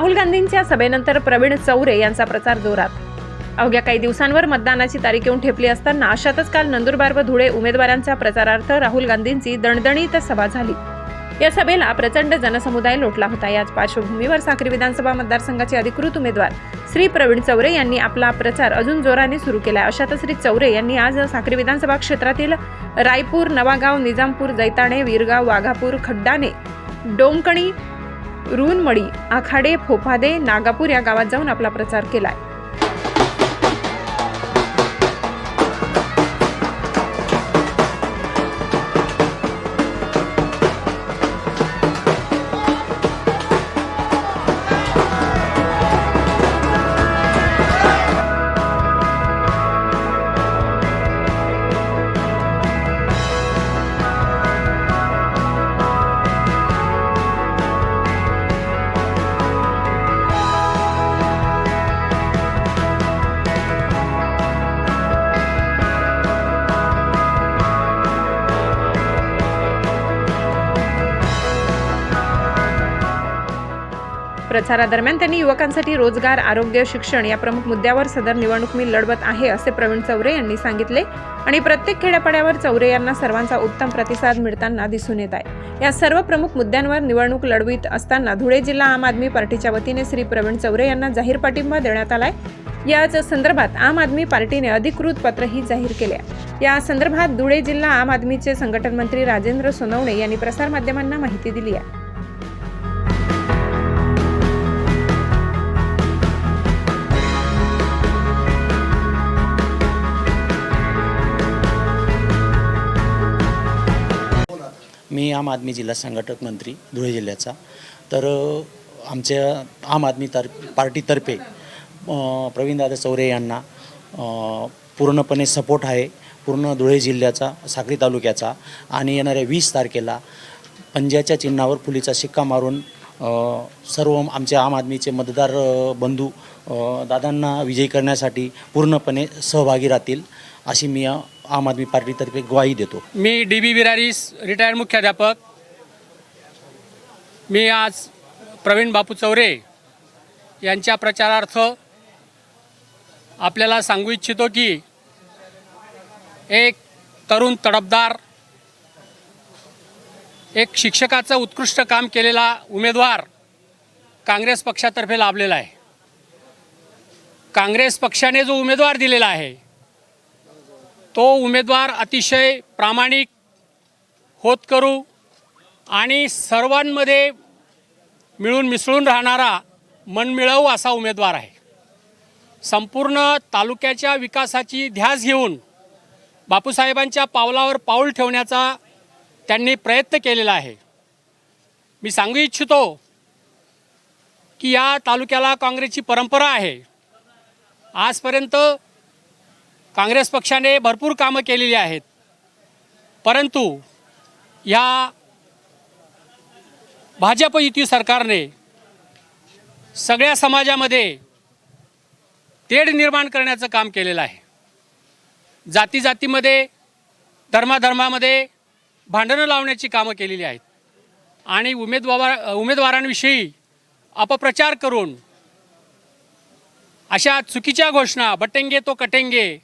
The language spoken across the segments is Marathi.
राहुल गांधींच्या सभेनंतर प्रवीण चौरे यांचा प्रचार जोरात. अवघ्या काही दिवसांवर मतदानाची तारीख येऊन ठेपली असताना अशातच काल नंदुरबार व धुळे उमेदवारांच्या प्रचारार्थ राहुल गांधींची दणदणीत सभा झाली. या सभेला प्रचंड जनसमुदाय लोटला होता. याच पार्श्वभूमीवर साक्री विधानसभा मतदारसंघाचे अधिकृत उमेदवार श्री प्रवीण चौरे यांनी आपला प्रचार अजून जोराने सुरू केला अशातच श्री चौरे यांनी आज साक्री विधानसभा क्षेत्रातील रायपूर नवागाव निजामपूर जैताणे वीरगाव वाघापूर खड्डाणे डोंकणी रुनमळी आखाडे फोफादे नागापूर या गावात जाऊन आपला प्रचार केला आहे प्रचारादरम्यान त्यांनी युवकांसाठी रोजगार आरोग्य शिक्षण या प्रमुख मुद्द्यावर सदर निवडणूक मी लढवत आहे असे प्रवीण चौरे यांनी सांगितले. आणि प्रत्येक खेड्यापाड्यावर चौरे यांना सर्वांचा उत्तम प्रतिसाद मिळताना दिसून येत आहे. या सर्व प्रमुख मुद्द्यांवर निवडणूक लढवित असताना धुळे जिल्हा आम आदमी पार्टीच्या वतीने श्री प्रवीण चौरे यांना जाहीर पाठिंबा देण्यात आलाय. याच संदर्भात आम आदमी पार्टीने अधिकृत पत्रही जाहीर केले या संदर्भात धुळे जिल्हा आम आदमीचे संघटन मंत्री राजेंद्र सोनवणे यांनी प्रसारमाध्यमांना माहिती दिली आहे. मी आम आदमी जिल्हा संघटक मंत्री धुळे जिल्ह्याचा. तर आमच्या आम आदमी तर पार्टीतर्फे प्रवीणदादा चौरे यांना पूर्णपणे सपोर्ट आहे. पूर्ण धुळे जिल्ह्याचा साक्री तालुक्याचा आणि येणाऱ्या वीस तारखेला पंजाच्या चिन्हावर फुलीचा शिक्का मारून सर्व आमचे आम आदमीचे मतदार बंधू दादांना विजयी करण्यासाठी पूर्णपणे सहभागी राहतील अशी मी आम आदमी पार्टीतर्फे ग्वाही देतो. मी डी बी विरारीस रिटायर्ड मुख्याध्यापक. मी आज प्रवीण बापू चौरे यांच्या प्रचारार्थ आपल्याला सांगू इच्छितो की एक तरुण तडफदार एक शिक्षकाचं उत्कृष्ट काम केलेला उमेदवार काँग्रेस पक्षातर्फे लाभलेला आहे. काँग्रेस पक्षाने जो उमेदवार दिलेला आहे तो उमेदवार अतिशय प्रामाणिक होत करू आणि सर्वांमध्ये मिळून मिसळून राहणारा मनमिळव असा उमेदवार आहे. संपूर्ण तालुक्याच्या विकासाची ध्यास घेऊन बापूसाहेबांच्या पावलावर पाऊल ठेवण्याचा त्यांनी प्रयत्न केलेला आहे. मी सांगू इच्छितो की या तालुक्याला काँग्रेसची परंपरा आहे. आजपर्यंत काँग्रेस पक्षाने भरपूर कामं केलेली आहेत. परंतु ह्या भाजप युती सरकारने सगळ्या समाजामध्ये तेढ निर्माण करण्याचं काम केलेलं आहे. जाती जातीमध्ये धर्माधर्मामध्ये भांडणं लावण्याची कामं केलेली आहेत. आणि उमेदवार उमेदवारांविषयी अपप्रचार करून अशा चुकीच्या घोषणा बटेंगे तो कटेंगे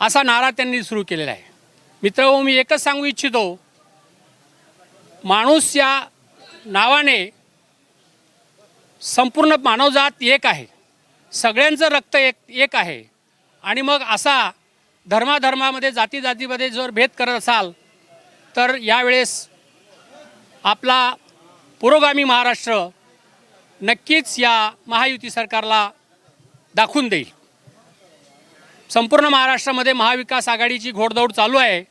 असा नारा त्यांनी सुरू केलेला आहे. मित्र हो, मी एकच सांगू इच्छितो माणूस या नावाने संपूर्ण मानवजात एक आहे. सगळ्यांचं रक्त एक एक आहे. आणि मग असा धर्माधर्मामध्ये जाती जातीमध्ये जर भेद करत असाल तर यावेळेस आपला पुरोगामी महाराष्ट्र नक्कीच या महायुती सरकारला दाखवून देईल. संपूर्ण महाराष्ट्रामध्ये महाविकास आघाडीची घोडदौड चालू आहे.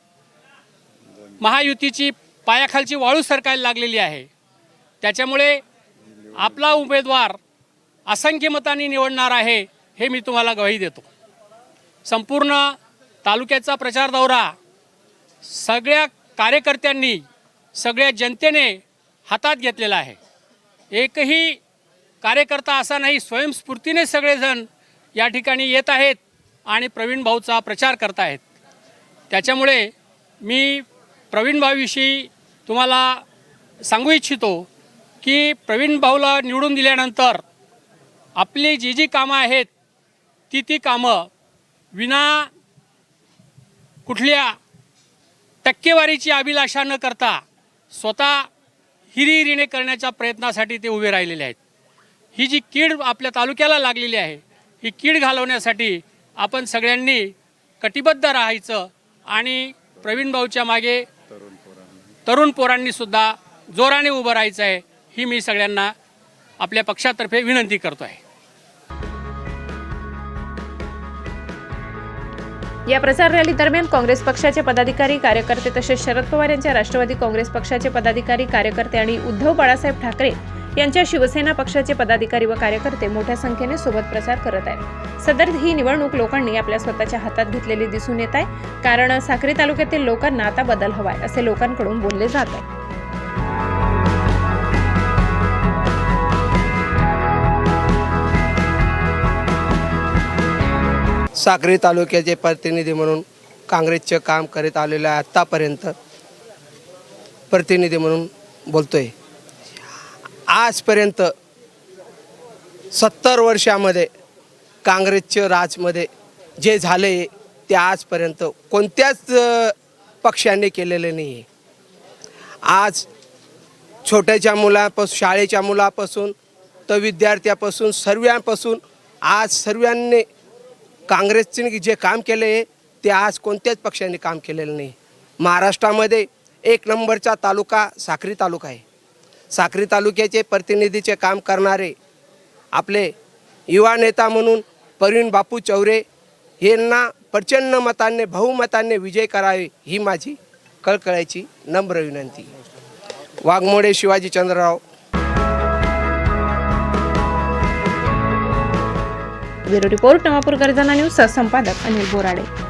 महायुतीची पायाखालची वाळू सरकायला लागलेली आहे. त्याच्यामुळे आपला उमेदवार असंख्य मतांनी निवडणार आहे हे मी तुम्हाला गवाही देतो. संपूर्ण तालुक्याचा प्रचार दौरा सगळ्या कार्यकर्त्यांनी सगळ्या जनतेने हातात घेतलेला आहे. एकही कार्यकर्ता असा नाही स्वयंस्फूर्तीने सगळेजण या ठिकाणी येत आहेत. आणि प्रवीण भाऊचा प्रचार करत आहेत त्याच्यामुळे मी प्रवीण भाऊविषयी तुम्हाला सांगू इच्छितो की प्रवीण भाऊला निवडून दिल्यानंतर आपली जी जी कामं आहेत ती ती कामं विना कुठल्या टक्केवारीची अभिलाषा न करता स्वतः हिरिहिरीने करण्याच्या प्रयत्नासाठी ते उभे राहिलेले आहेत. ही जी कीड आपल्या तालुक्याला लागलेली आहे ही कीड घालवण्यासाठी आपण सगळ्यांनी कटिबद्ध राहायचं आणि प्रवीण भाऊच्या मागे तरुण पोरांनी सुद्धा जोराने उभं राहायचं आहे ही मी सगळ्यांना आपल्या पक्षातर्फे विनंती करतो आहे. या प्रचार रॅली दरम्यान काँग्रेस पक्षाचे पदाधिकारी कार्यकर्ते तसेच शरद पवार यांच्या राष्ट्रवादी काँग्रेस पक्षाचे पदाधिकारी कार्यकर्ते आणि उद्धव बाळासाहेब ठाकरे यांच्या शिवसेना पक्षाचे पदाधिकारी व कार्यकर्ते मोठ्या संख्येने सोबत प्रचार करत आहेत. सदर ही निवडणूक लोकांनी आपल्या स्वतःच्या हातात घेतलेली दिसून येत आहे. कारण साक्री तालुक्यातील लोकांना आता बदल हवाय असे लोकांकडून बोलले जात आहे. साक्री तालुक्याचे प्रतिनिधी म्हणून काँग्रेसचे काम करीत आलेलं आहे आत्तापर्यंत प्रतिनिधी म्हणून बोलतोय. आजपर्यंत सत्तर वर्षामध्ये काँग्रेसच्या राजमध्ये जे झाले ते आजपर्यंत कोणत्याच पक्षाने केलेले नाही आहे. आज छोट्याच्या मुलापासून शाळेच्या मुलापासून तर विद्यार्थ्यापासून सर्वांपासून आज सर्वांनी काँग्रेसने जे काम केले आहे ते आज कोणत्याच पक्षाने काम केलेलं नाही. महाराष्ट्रामध्ये एक नंबरचा तालुका साखरी तालुका आहे. साक्री तालुक्याचे प्रतिनिधीचे काम करणारे आपले युवा नेता म्हणून प्रवीण बापू चौरे यांना प्रचंड मताने बहुमतांनी विजय करावे ही माझी कळकळायची नम्र विनंती. Waghmode Shivaji Chandrarao. Bureau report Navapur Garjana news संपादक अनिल बोराडे.